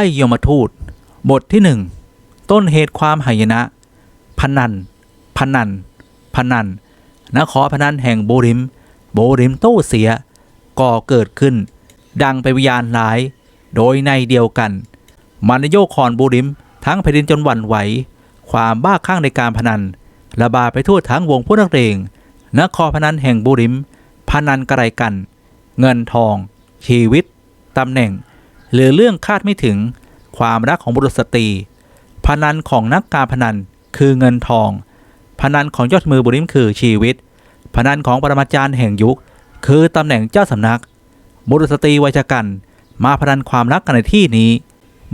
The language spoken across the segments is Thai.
ไพ่ยมทูต บทที่หนึ่งต้นเหตุความหายนะ พนัน พนัน พนันนครพนันแห่งโบริม โบริมโต้เสีย ก่อเกิดขึ้น ดังไปวิญญาณหลาย โดยในเดียวกันมันโยคอนโบริม ทั้งแผ่นดินจนหวั่นไหว ความบ้าคลั่งในการพนัน ระบาดไปทั่วทั้งวงผู้นักเรงนครพนันแห่งบุริม พนันกระไรกัน เงินทอง ชีวิตตำแหน่ง หรือเรื่องคาดไม่ถึง ความรักของบุรุษสตรี พนันของนักการพนันคือเงินทอง พนันของยอดมือบุริมคือชีวิต พนันของปรมาจารย์แห่งยุค คือตำแหน่งเจ้าสำนัก บุรุษสตรีวัยชกัน มาพนันความรักกันในที่นี้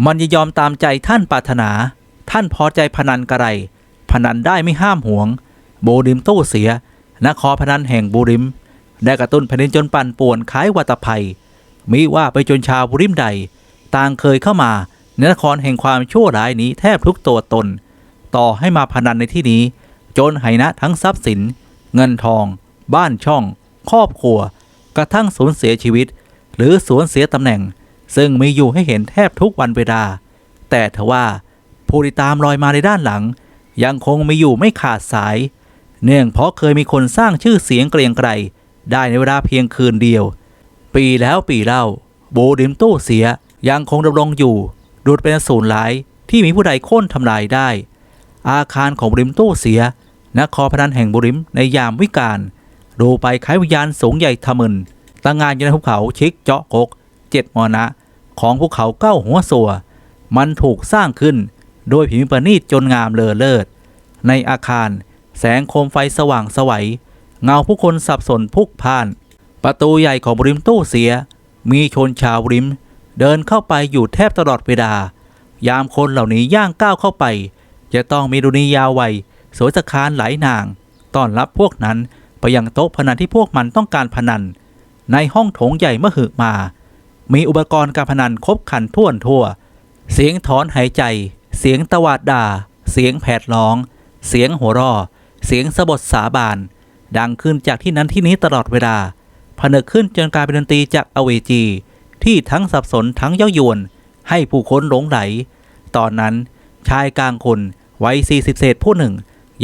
มันจะยอมตามใจท่านปรารถนา ท่านพอใจพนันกระไร พนันได้ไม่ห้ามหวง โบริมโต้เสียนครพนันแห่งบุริม ได้กระตุ้นแผ่นดินจนปั่นป่วนคล้ายวัตภัย มิว่าไปจนชาวบุริมใด ต่างเคยเข้ามาในนครแห่งความชั่วร้ายนี้แทบทุกตัวตน ต่อให้มาพนันในที่นี้ จนไหนะทั้งทรัพย์สิน เงินทอง บ้านช่อง ครอบครัว กระทั่งสูญเสียชีวิต หรือสูญเสียตำแหน่ง ซึ่งมีอยู่ให้เห็นแทบทุกวันเวลา แต่ทว่าผู้ที่ตามรอยมาในด้านหลัง ยังคงมีอยู่ไม่ขาดสาย เนื่องเพราะเคยมีคนสร้างชื่อเสียงเกรียงไกรได้ในเวลาเพียงคืนเดียว ปีแล้วปีเล่า โบดิมตู้เสียยังคงดำรงอยู่ ดูดเป็นอสูรหลายที่มีผู้ใดโค่นทำลายได้ อาคารของบริมตู้เสียนครพนันแห่งบริมในยามวิกาลดูไปคล้ายวิญญาณสูงใหญ่ทะมึนตั้งงานอยู่ในภูเขาชิกเจาะกกเจ็ดมอนะของภูเขาเก้าหัวสัว มันถูกสร้างขึ้น โดยผิวประณีตจนงามเลอเลิศ ในอาคาร แสงโคมไฟสว่างสวัย เงาผู้คนสับสนพลุกพล่าน ประตูใหญ่ของบริมตู้เสีย มีชนชาวริม เดินเข้าไปอยู่แทบตลอดเวลายามคนเหล่านี้ย่างก้าวเข้าไป จะต้องมีดุนียาววัยสวยสะคานหลายนาง ต้อนรับพวกนั้นไปยังโต๊ะพนันที่พวกมันต้องการพนัน ในห้องโถงใหญ่เมื่อหือมา มีอุปกรณ์การพนันครบครันท่วนทั่ว เสียงถอนหายใจ เสียงตวาดด่า เสียงแผดร้อง เสียงหัวรอเสียงสะบดสาบาน ดังขึ้นจากที่นั้นที่นี้ตลอดเวลา ผนึกขึ้นจนกลายเป็นดนตรีจากอเวจี ที่ทั้งสับสนทั้งเย้ายวน ให้ผู้คนหลงไหล ตอนนั้นชายกลางคนวัยสี่สิบเศษผู้หนึ่ง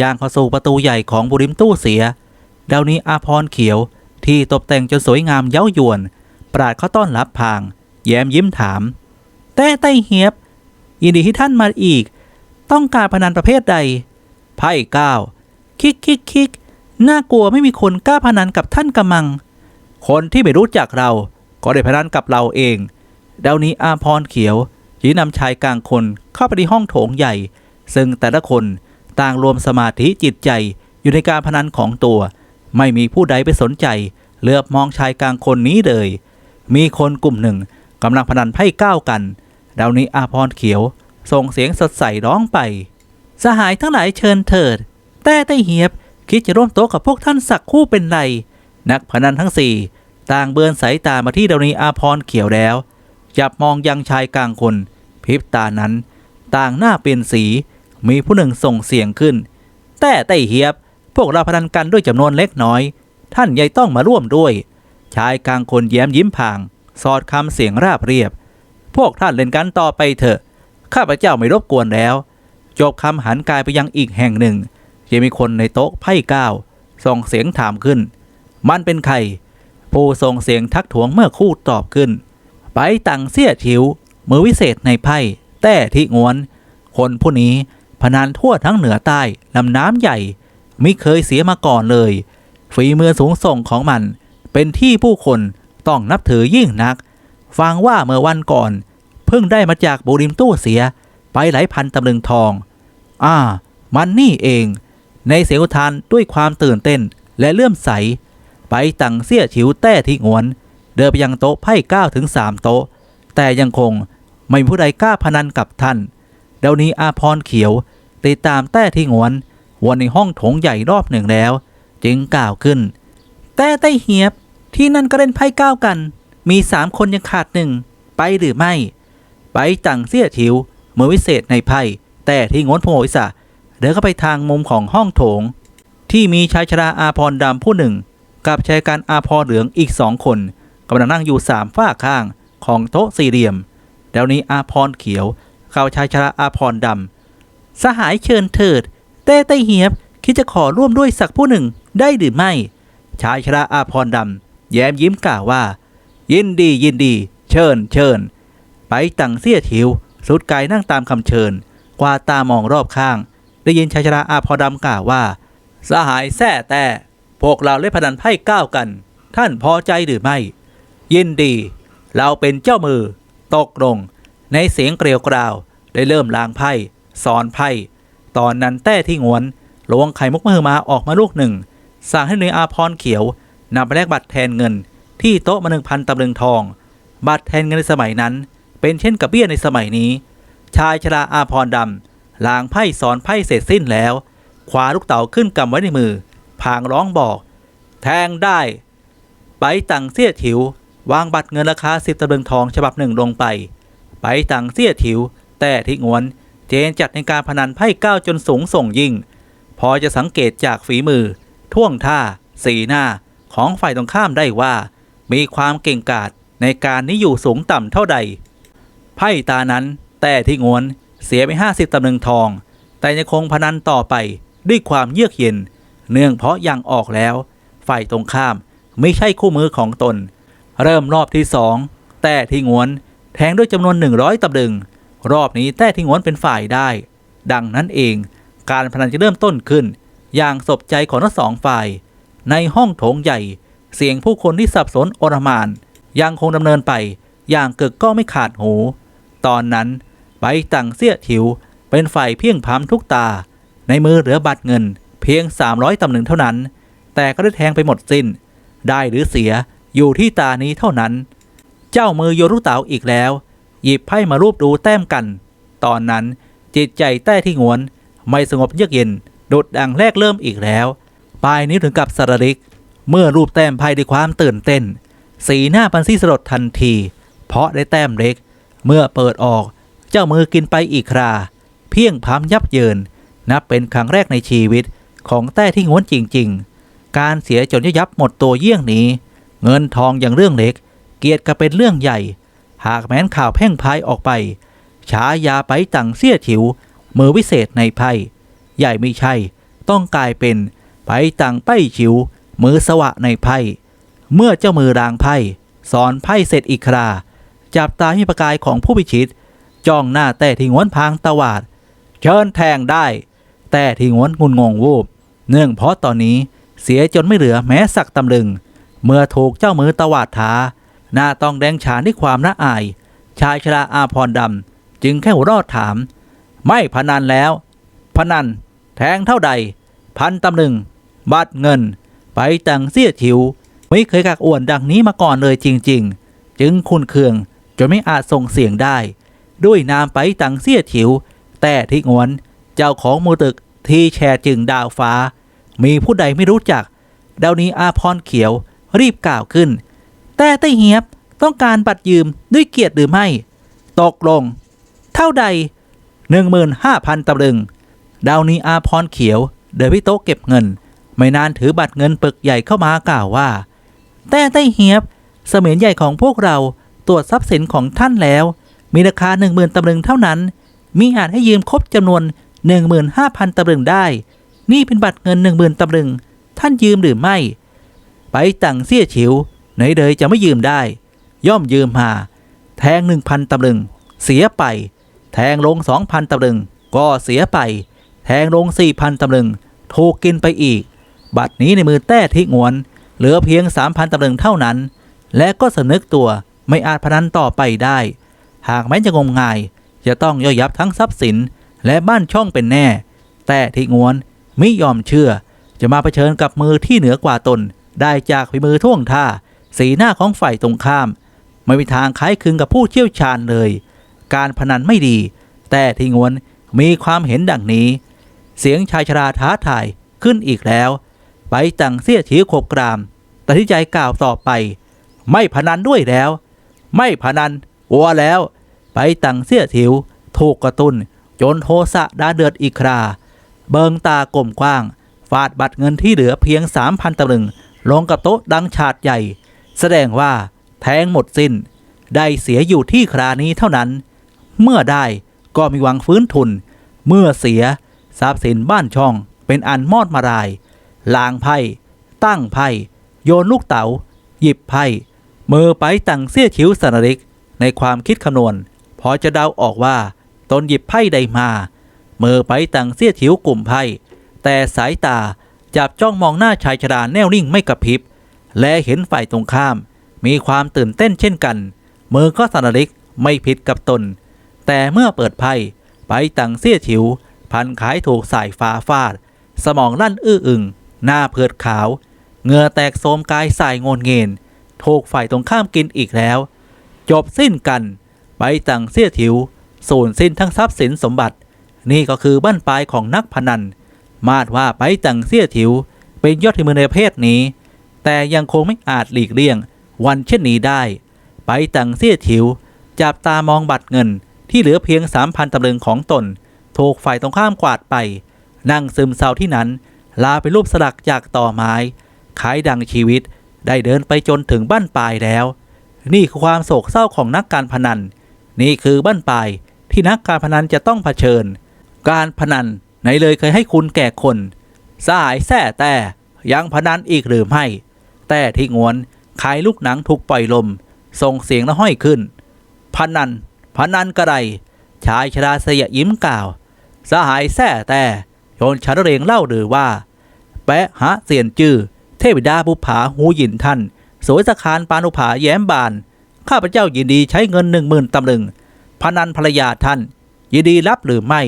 ย่างเข้าสู่ประตูใหญ่ของบุริมตู้เสียดาวนี้อาพรเขียวที่ตกแต่งจนสวยงามเย้ายวน ปราดเขาต้อนรับพาง แย้มยิ้มถาม แต่ไต้เฮียบ ยินดีที่ท่านมาอีก ต้องการพนันประเภทใด ไพ่เก้าคิกคิกคิกน่ากลัวไม่มีคนกล้าพนันกับท่านกำมัง คนที่ไม่รู้จักเราก็ได้พนันกับเราเองเดาวนี้อาพรเขียวชี้นำชายกลางคนเข้าไปที่ห้องโถงใหญ่ ซึ่งแต่ละคนต่างรวมสมาธิจิตใจอยู่ในการพนันของตัว ไม่มีผู้ใดไปสนใจ เลือบมองชายกลางคนนี้เลย มีคนกลุ่มหนึ่งกำลังพนันไพ่ก้าวกันดาวนี้อาพรเขียว ส่งเสียงสดใสร้องไป สหายทั้งหลายเชิญเถิด แต่ไต้เหียบ คิดจะร่วมโต๊ะกับพวกท่านสักคู่เป็นไร นักพนันทั้งสี่ต่างเบือนสายตามาที่ดาวนีอาพรเขียวแล้วจับมองยังชายกลางคนพริบตานั้น ต่างหน้าเปลี่ยนสีมีผู้หนึ่งส่งเสียงขึ้น แต่ไต้เหียบ พวกเราพนันกันด้วยจำนวนเล็กน้อย ท่านใหญ่ต้องมาร่วมด้วย ชายกลางคนแย้มยิ้มพาง สอดคำเสียงราบเรียบ พวกท่านเล่นกันต่อไปเถอะ ข้าพเจ้าไม่รบกวนแล้ว จบคำหันกายไปยังอีกแห่งหนึ่งยังมีคนในโต๊ะไพ่ก้าวส่งเสียงถามขึ้น มันเป็นใคร ผู้ส่งเสียงทักท้วงเมื่อคู่ตอบขึ้น ไปตังเสียถิว มือวิเศษในไพ่ แต่ที่งวน คนผู้นี้พนันทั่วทั้งเหนือใต้ลำน้ำใหญ่ ไมิเคยเสียมาก่อนเลย ฝีมือสูงส่งของมัน เป็นที่ผู้คนต้องนับถือยิ่งนัก ฟังว่าเมื่อวันก่อน เพิ่งได้มาจากบูริมตู้เสีย ไปหลายพันตำลึงทอง อ่า มันนี่เอง ในเสียงอุทานด้วยความตื่นเต้นและเลื่อมใส ไปตังเสี้ยฉิวแต้ที่งวน เดินไปยังโต๊ะไพ่เก้าถึงสามโต๊ะ แต่ยังคงไม่มีผู้ใดกล้าพนันกับท่าน เดี๋ยวนี้อาพรเขียวติดตามแต้ที่งวน วนในห้องโถงใหญ่รอบหนึ่งแล้ว จึงกล่าวขึ้น แต่ไต้เหียบที่นั่นก็เล่นไพ่เก้ากัน มีสามคนยังขาดหนึ่งไปหรือไม่ ไปจังเสี้ยถิวมือวิเศษในไพ่แต่ที่งวนพงโอิสะเดินเข้าไปทางมุมของห้องโถง ที่มีชายชราอาพรดำผู้หนึ่ง กับชายการอาพรเหลืองอีกสองคนกำลังนั่งอยู่สามฝ้าข้างของโต๊ะสี่เหลี่ยมเดี๋ยวนี้อาพรเขียวเข้าชายชราอาพรดำสหายเชิญเถิดแต่ไต้เหียบคิดจะขอร่วมด้วยสักผู้หนึ่งได้หรือไม่ ชายชราอาพรดำแย้มยิ้มกล่าวว่า ยินดียินดี เชิญเชิญไปตังเสี้ยถิว สุดกายนั่งตามคำเชิญ กวาตามองรอบข้าง ได้ยินชายชราอาพรดำกล่าวว่า สหายแท้แต่ พวกเราเล่นพนันไพ่ก้าวกัน ท่านพอใจหรือไม่ ยินดี เราเป็นเจ้ามือ ตกลง ในเสียงเกลียวกราว ได้เริ่มลางไพ่สอนไพ่ ตอนนั้นแต้ที่งวนลวงไข่มุกมือมาออกมาลูกหนึ่ง สั่งให้หน่ยอาพรเขียวนำไปแลกบัตรแทนเงิน ที่โต๊ะมาหนึ่งพันตำลึงทอง บัตรแทนเงินในสมัยนั้น เป็นเช่นกับเบี้ยในสมัยนี้ ชายชราอาพรดำลางไพ่สอนไพ่เสร็จสิ้นแล้วคว้าลูกเต๋าขึ้นกำไว้ในมือ พางร้องบอก แทงได้ ไปตังเสียถิว วางบัตรเงินราคาสิบตำลึงทองฉบับหนึ่งลงไป ไปตังเสียถิว แต่ที่งวน เจนจัดในการพนันไพ่ก้าวจนสูงส่งยิ่ง พอจะสังเกตจากฝีมือ ท่วงท่า สีหน้า ของฝ่ายตรงข้ามได้ว่า มีความเก่งกาจในการนี้อยู่สูงต่ำเท่าใด ไพ่ตานั้น แต่ที่งวนเสียไปห้าสิบตำลึงทอง แต่ยังคงพนันต่อไปด้วยความเยือกเย็น เนื่องเพราะยังออกแล้ว ฝ่ายตรงข้ามไม่ใช่คู่มือของตน เริ่มรอบที่สองแต่ที่งวนแทงด้วยจำนวน 100ตำลึง รอบนี้แต่ที่งวนเป็นฝ่ายได้ ดังนั้นเอง การพนันจะเริ่มต้นขึ้น อย่างสบใจของทั้งสองฝ่าย ในห้องโถงใหญ่ เสียงผู้คนที่สับสนโอรมาน ยังคงดำเนินไป อย่างเกิดก็ไม่ขาดหู ตอนนั้นใบตังเสี้ยถิวเป็นฝ่ายเพียงพร้ำทุกตา ในมือเหลือบัตรเงิน เพียง 300ตำลึงเท่านั้น แต่ก็ได้แทงไปหมดสิ้น ได้หรือเสียอยู่ที่ตานี้เท่านั้น เจ้ามือโยรุเต๋าอีกแล้ว หยิบไพ่มารูปดูแต้มกัน ตอนนั้นจิตใจแต้ที่งวน ไม่สงบเยือกเย็นโดดดังแรกเริ่มอีกแล้วปลายนิ้วถึงกับสระริก เมื่อรูปแต้มไพ่ด้วยความตื่นเต้น สีหน้าปันซี่สลดทันที เพราะได้แต้มเล็ก เมื่อเปิดออกเจ้ามือกินไปอีกครา เพียงพามยับเยิน นับเป็นครั้งแรกในชีวิต ของแต้ที่ง้วนจริง ๆ การเสียจนยับหมดตัวเยี่ยงนี้ เงินทองอย่างเรื่องเล็ก เกียรติก็เป็นเรื่องใหญ่ หากแม้นข่าวแพร่งพายออกไปฉายาไปตังเสี้ยถิว มือวิเศษในไพ่ใหญ่ไม่ใช่ ต้องกลายเป็นไปตังไปฉิว มือสวะในไพ่เมื่อเจ้ามือรางไพ่สอนไพ่เสร็จอีกครา จับตาที่ประกายของผู้พิชิต จ้องหน้าแต่ที่งวนพางตวาด เชิญแทงได้ แต่ที่งวนงุนงงวูบ เนื่องเพราะตอนนี้เสียจนไม่เหลือแม้สักตำลึง เมื่อถูกเจ้ามือตวาดท้า หน้าต้องแดงฉานด้วยความน่าอาย ชายชราอาพรดำจึงแค่หัวรอดถาม ไม่พนันแล้ว พนัน แทงเท่าใด พันตำลึงบัตรเงิน ไปตังเสียถิว ไม่เคยกักอ่วนดังนี้มาก่อนเลยจริง ๆ จึงคุณเคืองจนไม่อาจส่งเสียงได้ ด้วยนามไปตังเสียถิว แต่ที่งวน เจ้าของมือตึก ที่แชร์จึงดาวฟ้า มีผู้ใดไม่รู้จัก ดาวนี้อาพรเขียวรีบกล่าวขึ้น แต่ไต้เหียบต้องการบัตรยืมด้วยเกียรติหรือไม่ ตกลง เท่าใด 15,000ตำลึง ดาวนี้อาพรเขียว เดินไปโต๊ะเก็บเงิน ไม่นานถือบัตรเงินปึกใหญ่เข้ามากล่าวว่า แต่ไต้เหียบเสมียนใหญ่ของพวกเราตรวจทรัพย์สินของท่านแล้ว มีราคา 10,000ตำลึงเท่านั้น มีอาจให้ยืมครบจำนวน 15,000 ตำลึงได้ นี่เป็นบัตรเงิน 10,000 ตำลึง ท่านยืมหรือไม่ ไปตังเสี้ยฉิว ไหนเลยจะไม่ยืมได้ ย่อมยืมมา แทงหนึ่งพันตำลึง เสียไป แทงลงสองพันตำลึง ก็เสียไป แทงลงสี่พันตำลึง ถูกกินไปอีก บัตรนี้ในมือแต้ที่งวน เหลือเพียงสามพันตำลึงเท่านั้น และก็สนึกตัวไม่อาจพนันต่อไปได้ หากแม้จะงมงาย จะต้องย่อยยับทั้งทรัพย์สิน และบ้านช่องเป็นแน่ แต่ที่งวนไม่ยอมเชื่อ จะมาเผชิญกับมือที่เหนือกว่าตน ได้จากฝีมือท่วงท่า สีหน้าของฝ่ายตรงข้าม ไม่มีทางคล้ายคลึงกับผู้เชี่ยวชาญเลย การพนันไม่ดี แต่ที่งวนมีความเห็นดังนี้ เสียงชายชราท้าทายขึ้นอีกแล้ว ไปตังเสี้ยฉีขบกราม แต่ที่ใจกล่าวต่อไป ไม่พนันด้วยแล้ว ไม่พนันอัวแล้ว ไปตังเสี้ยถิวถูกกระตุน จนโทสะดาเดือดอีกครา เบิงตากลมกว้าง ฟาดบัตรเงินที่เหลือเพียงสามพันตำลึง ลงกับโต๊ะดังฉาดใหญ่ แสดงว่าแทงหมดสิน้น ได้เสียอยู่ที่ครานี้เท่านั้น เมื่อได้ก็มีหวังฟื้นทุน เมื่อเสียทรัพย์สินบ้านช่องเป็นอันมอดมารายลางไพ่ ตั้งไพ่ โยนลูกเต๋า หยิบไพ่ มือไปตั้งเสี้ยคิ้วสนริก ในความคิดคำนวณ พอจะเดาออกว่า ตนหยิบไพ่ใดมามือไปตั้งเสี้ยคิ้วกลุ่มไพ่แต่สายตาจับจ้องมองหน้าชายชราแน่วนิ่งไม่กระพริบ และเห็นฝ่ายตรงข้าม มีความตื่นเต้นเช่นกัน มือก็สนริกไม่ผิดกับตน แต่เมื่อเปิดไพ่ไปตั้งเสี้ยฉิว พันขายถูกสายฟ้าฟาด สมองลั่นอื้ออึง หน้าเผือดขาว เหงื่อแตกโสมกายสายงนเงินถูกฝ่ายตรงข้ามกินอีกแล้ว จบสิ้นกัน ไปตั้งเสี้ยถิว สูญสิ้นทั้งทรัพย์สินสมบัติ นี่ก็คือบ้านปลายของนักพนัน มาดว่าไปตังเสี้ยถิว เป็นยอดที่มือในประเภทนี้ แต่ยังคงไม่อาจหลีกเลี่ยง วันเช่นนี้ได้ ไปตังเสี้ยถิว จับตามองบัตรเงินที่เหลือเพียงสามพันตำลึงของตน ถูกฝ่ายตรงข้ามกวาดไป นั่งซึมเศร้าที่นั้น ลาเป็นรูปสลักจากต่อไม้ขายดังชีวิตได้เดินไปจนถึงบ้านปลายแล้ว นี่คือความโศกเศร้าของนักการพนัน นี่คือบ้านปลาย ที่นักการพนันจะต้องเผชิญ การพนันไหนเลยเคยให้คุณแก่คน สายแส่แต่ยังพนันอีกหรือไม่แต่ที่งวนขายลูกหนังถูกปล่อยลม ส่งเสียงและห้อยขึ้น พนัน พนันกระไร ชายชราเสยยิ้มกล่าว สหายแส่แต่โยนชาระเรงเล่าหรือว่า แปะหะเสียนจื้อเทพดาบุผาหูหยินท่าน สวยสะคารปานุผาแย้มบาน ข้าพเจ้ายินดีใช้เงินหนึ่งหมื่นตำลึง พนันภรรยาท่านยินดีรับหรือไม่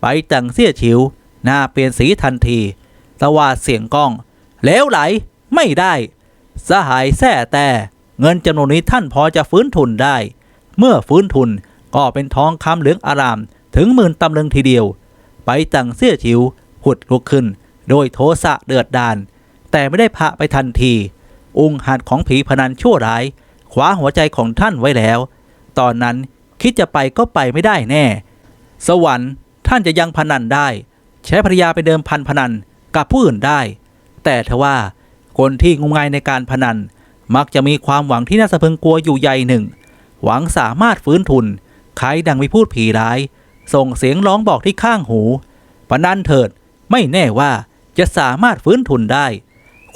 ไปแต่งเสี้ยฉิว หน้าเปลี่ยนสีทันทีตวาดเสียงก้องเลวไหลไม่ได้ สหายแส่แต่ เงินจำนวนนี้ท่านพอจะฟื้นทุนได้ เมื่อฟื้นทุนก็เป็นทองคำเหลืองอารามถึงหมื่นตำลึงทีเดียว ไปตั้งเสี้ยฉิวหุดลุกขึ้น โดยโทสะเดือดดาน แต่ไม่ได้พระไปทันที องค์หัดของผีพนันชั่วร้ายขวาหัวใจของท่านไว้แล้ว ตอนนั้น คิดจะไปก็ไปไม่ได้แน่ สวรรค์ท่านจะยังพนันได้ ใช้ภรรยาไปเดิมพันพนันกับผู้อื่นได้ แต่ทว่าคนที่งมงายในการพนัน มักจะมีความหวังที่น่าสะพึงกลัวอยู่ใยหนึ่ง หวังสามารถฟื้นทุนขายดังไม่พูดผีร้าย ส่งเสียงร้องบอกที่ข้างหูพนันเถิดไม่แน่ว่าจะสามารถฟื้นทุนได้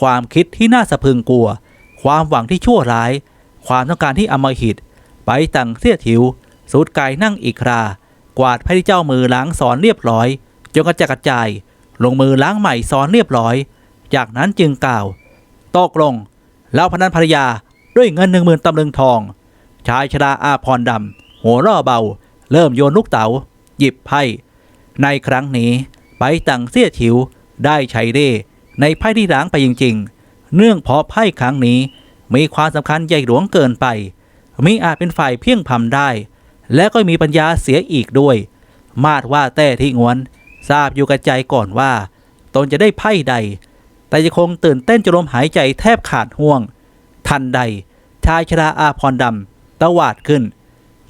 ความคิดที่น่าสะพึงกลัว ความหวังที่ชั่วร้าย ความต้องการที่อมหิต ไปตั้งเสียถิว สูดกายนั่งอีกครา กวาดพระเจ้ามือล้างสอนเรียบร้อยจนกระจัดกระจาย ลงมือล้างใหม่สอนเรียบร้อย จากนั้นจึงกล่าวตกลงแล้วพนันภรรยาด้วยเงินหนึ่งหมื่นตำลึงทอง ชายชราอาพรดำหัวร่อเบา เริ่มโยนลูกเต๋า หยิบไพ่ ในครั้งนี้ไปตั้งเสี้ยถิว ได้ใช้เร่ในไพ่ที่ล้างไปจริง ๆ เนื่องเพราะไพ่ครั้งนี้มีความสำคัญใหญ่หลวงเกินไปมิอาจเป็นฝ่ายเพียงพำได้ และก็มีปัญญาเสียอีกด้วย มาดว่าแต่ที่งวน ทราบอยู่กับใจก่อนว่า ตนจะได้ไพ่ใด แต่จะคงตื่นเต้นจนลมหายใจแทบขาดห่วง ทันใด ชายชราอาพรดำตะวาดขึ้น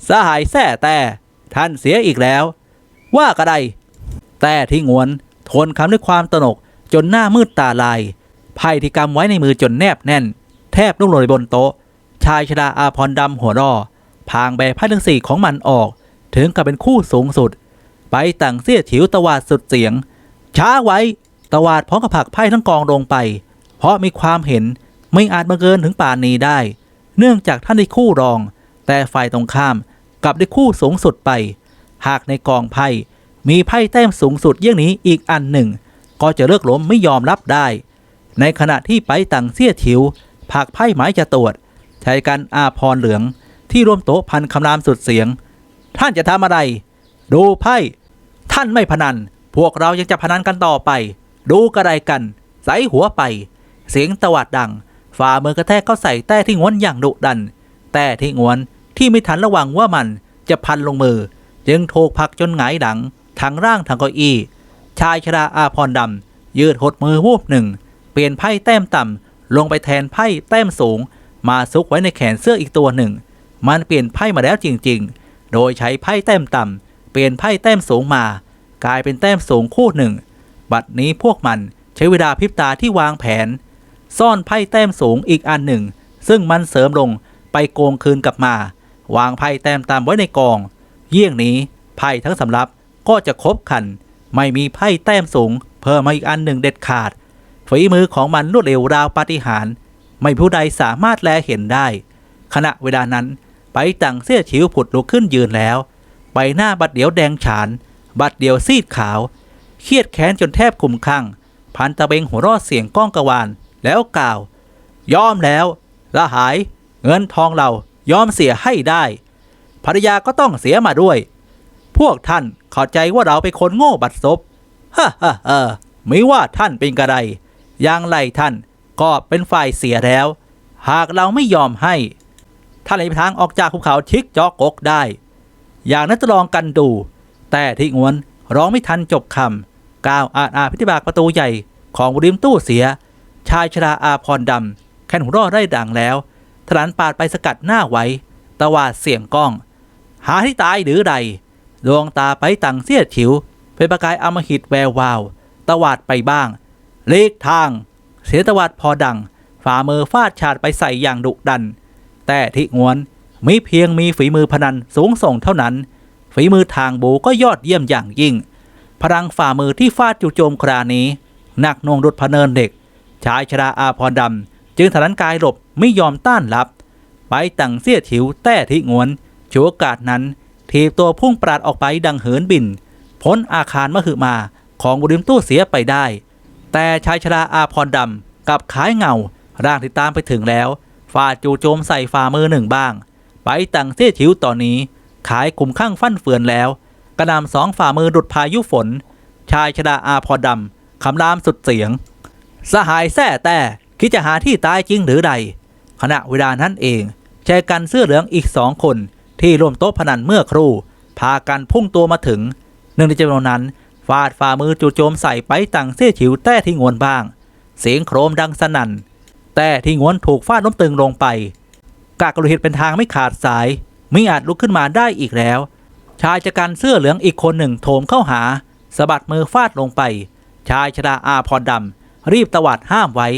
สหายแส่แต่ท่านเสียอีกแล้ว ว่ากระไดแต่ที่งวนทนคำด้วยความตนกจนหน้ามืดตาลายไพ่ที่กำไว้ในมือจนแนบแน่น แทบลุ่งหล่นบนโต๊ะ ชายชราอาพรดำหัวรอ พางแบไพ่ทั้งสี่ของมันออก ถึงกับเป็นคู่สูงสุด ไปตั้งเสี้ยฉิวตวาดสุดเสียง ช้าไว้ตวาดพร้อมกับผักไพ่ทั้งกองลงไป เพราะมีความเห็นไม่อาจมาเกินถึงป่านนี้ได้ เนื่องจากท่านได้คู่รอง แต่ฝ่ายตรงข้ามกลับได้คู่สูงสุดไป หากในกองไพ่มีไพ่แต้มสูงสุดเยี่ยงนี้อีกอันหนึ่ง ก็จะเลิกล้มไม่ยอมรับได้ ในขณะที่ไปตังเสี้ยถิวผากไพ่หมายจะตรวจใช้กันอาพรเหลือง ที่ร่วมโต๊ะพันคำรามสุดเสียง ท่านจะทำอะไร ดูไพ่ ท่านไม่พนัน พวกเรายังจะพนันกันต่อไป ดูกระไรกัน ใส่หัวไป เสียงตวัดดัง ฝ่ามือกระแทกเข้าใส่แต้ที่งวนอย่างดุดัน แต่ที่งวนที่ไม่ทันระวังว่ามันจะพันลงมือ จึงถูกผักจนหงายหลังทั้งร่างทั้งเก้าอี้ ชายชราอาพรดำยืดหดมือวูบหนึ่ง เปลี่ยนไพ่แต้มต่ำลงไปแทนไพ่แต้มสูง มาซุกไว้ในแขนเสื้ออีกตัวหนึ่ง มันเปลี่ยนไพ่มาแล้วจริงๆ โดยใช้ไพ่แต้มต่ำเปลี่ยนไพ่แต้มสูงมา กลายเป็นแต้มสูงคู่หนึ่ง บัดนี้พวกมันใช้เวลาพริบตาที่วางแผน ซ่อนไพ่แต้มสูงอีกอันหนึ่ง ซึ่งมันเสริมลงไปโกงคืนกลับมา วางไพ่แต้มตามไว้ในกอง เยี่ยงนี้ไพ่ทั้งสำรับก็จะครบคัน ไม่มีไพ่แต้มสูง เพิ่มมาอีกอันหนึ่งเด็ดขาดฝีมือของมันรวดเร็วราวปาฏิหาริย์ไม่ผู้ใดสามารถแลเห็นได้ ขณะเวลานั้น ไปต่างเสื้อฉิวผุดลุกขึ้นยืนแล้ว ใบหน้าบัดเดียวแดงฉาน บัดเดียวซีดขาว เครียดแค้นจนแทบคุมข้างพันตะเบงหัวรอดเสียงก้องกระวานแล้วกล่าว ยอมแล้วละหาย เงินทองเรายอมเสียให้ได้ภรรยาก็ต้องเสียมาด้วย พวกท่านเข้าใจว่าเราเป็นคนโง่บัดซบฮ่าฮ่าฮ่าไม่ว่าท่านเป็นกระไรอย่างไรท่านก็เป็นฝ่ายเสียแล้ว หากเราไม่ยอมให้ ท่านเลยทางออกจากภูเขาชิกจอกกกได้ อย่างนั้นจะลองกันดู แต่ที่งวนร้องไม่ทันจบคำก้าวอาอาพิธิบากประตูใหญ่ของริมตู้เสีย ชายชราอาพรดำแค่นหัวรอดได้ดังแล้วถลันปาดไปสกัดหน้าไว้ตวาดเสียงก้อง หาที่ตายหรือใด ดวงตาไปตังเสียดฉิวเป็นประกายอมหิตแวววาวตวาดไปบ้างเลกทาง เสียงตวาดพอดัง ฝ่ามือฟาดฉาดไปใส่อย่างดุดัน แต่ที่งวน มีเพียงมีฝีมือพนันสูงส่งเท่านั้น ฝีมือทางบูก็ยอดเยี่ยมอย่างยิ่ง พลังฝ่ามือที่ฟาดจู่โจมครานี้หนักนวงดุดพเนินเด็ก ชายชราอาพรดำจึงถลันกายหลบไม่ยอมต้านรับ ไปตั้งเสี้ยถิวแต้ที่งวนชัวกาสนั้นถีบตัวพุ่งปราดออกไปดังเหินบิน พ้นอาคารมหึมาของบุริมตู้เสียไปได้ แต่ชายชราอาพรดำกับขายเงาร่างที่ตามไปถึงแล้ว ฟาดจู่โจมใส่ฝ่ามือหนึ่งบ้าง ไปตั้งเสี้ยถิวตอนนี้ ขายกลุ่มข้างฟั่นเฟือนแล้ว กระนำสองฝ่ามือดุดพายุฝน ชายชราอาพรดำคำรามสุดเสียง สหายแท้แต่คิดจะหาที่ตายจริงหรือใด ขณะเวลานั้นเองชายกันเสื้อเหลืองอีกสองคนที่ร่วมโต๊ะพนันเมื่อครู่ พากันพุ่งตัวมาถึง หนึ่งในจำนวนนั้นฟาดฝ่ามือจู่โจมใส่ไปตังเสี้ยฉิวแต้ที่งวนบ้าง เสียงโครมดังสนั่น แต่ที่งวนถูกฟาดล้มตึงลงไป กากรุหิตเป็นทางไม่ขาดสายไม่อาจลุกขึ้นมาได้อีกแล้ว ชายจักรันเสื้อเหลืองอีกคนหนึ่งโถมเข้าหาสะบัดมือฟาดลงไป ชายชราอาพรดำรีบตวัดห้ามไว้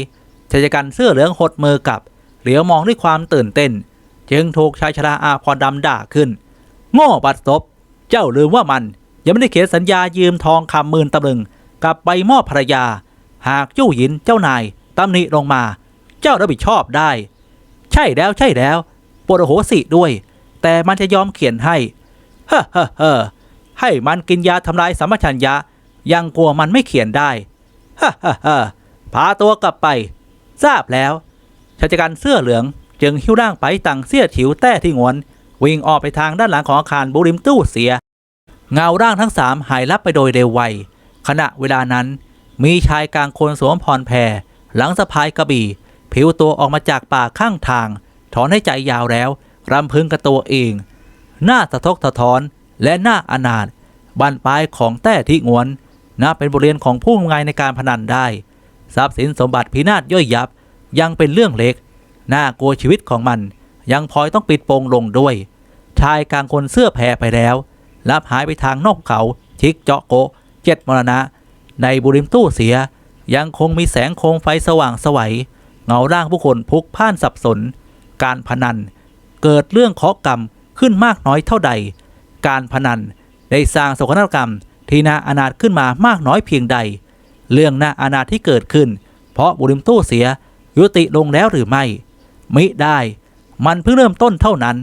ชายจักรันเสื้อเหลืองหดมือกลับ เหลียวมองด้วยความตื่นเต้น จึงถูกชายชราอาพรดำด่าขึ้น โง่บัดซบเจ้าลืมว่ามันยังไม่ได้เขียนสัญญายืมทองคำหมื่นตำลึงกลับไปมอบภรรยา หากจู้หยินเจ้านายตำหนิลงมา เจ้ารับผิดชอบได้ ใช่แล้วใช่แล้วปวดโหสิด้วย แต่มันจะยอมเขียนให้เฮ้อเฮ้อเฮ้อให้มันกินยาทำลายสัมปชัญญะ ยังกลัวมันไม่เขียนได้เฮ้อเฮ้อเฮ้อพาตัวกลับไป ทราบแล้วชายชะกันเสื้อเหลือง จึงหิ้วร่างไปตังเสี้ยถิวแต้ที่งวน วิ่งออกไปทางด้านหลังของอาคารบุริมตู้เสีย เงาร่างทั้งสามหายลับไปโดยเร็วไวขณะเวลานั้น มีชายกลางคนสวมพรแพรหลังสะพายกระบี่ ผิวตัวออกมาจากป่าข้างทาง ถอนให้ใจยาวแล้ว รำพึงกับตัวเอง หน้าสะทกสะท้อนและหน้าอนาถบันปลายของแต้ที่งวนนับเป็นบทเรียนของผู้งายในการพนันได้ ทรัพย์สินสมบัติพินาศย่อยยับ ยังเป็นเรื่องเล็ก น่ากลัวชีวิตของมัน ยังพลอยต้องปิดโปงลงด้วย ชายกลางคนเสื้อแพรไปแล้วลับหายไปทางนอกเขาชิกเจาะโกเจ็ดมรณะ ในบุริมตู้เสีย ยังคงมีแสงโคมไฟสว่างสวัย เงาร่างผู้คนพลุกพ่านสับสน การพนัน เกิดเรื่องเคาะกรรมขึ้นมากน้อยเท่าใด การพนันได้สร้างโศกนาฏกรรมที่น่าอนาถขึ้นมามากน้อยเพียงใด เรื่องน่าอนาถที่เกิดขึ้น เพราะบุริมตู้เสียยุติลงแล้วหรือไม่ มิได้ มันเพิ่งเริ่มต้นเท่านั้น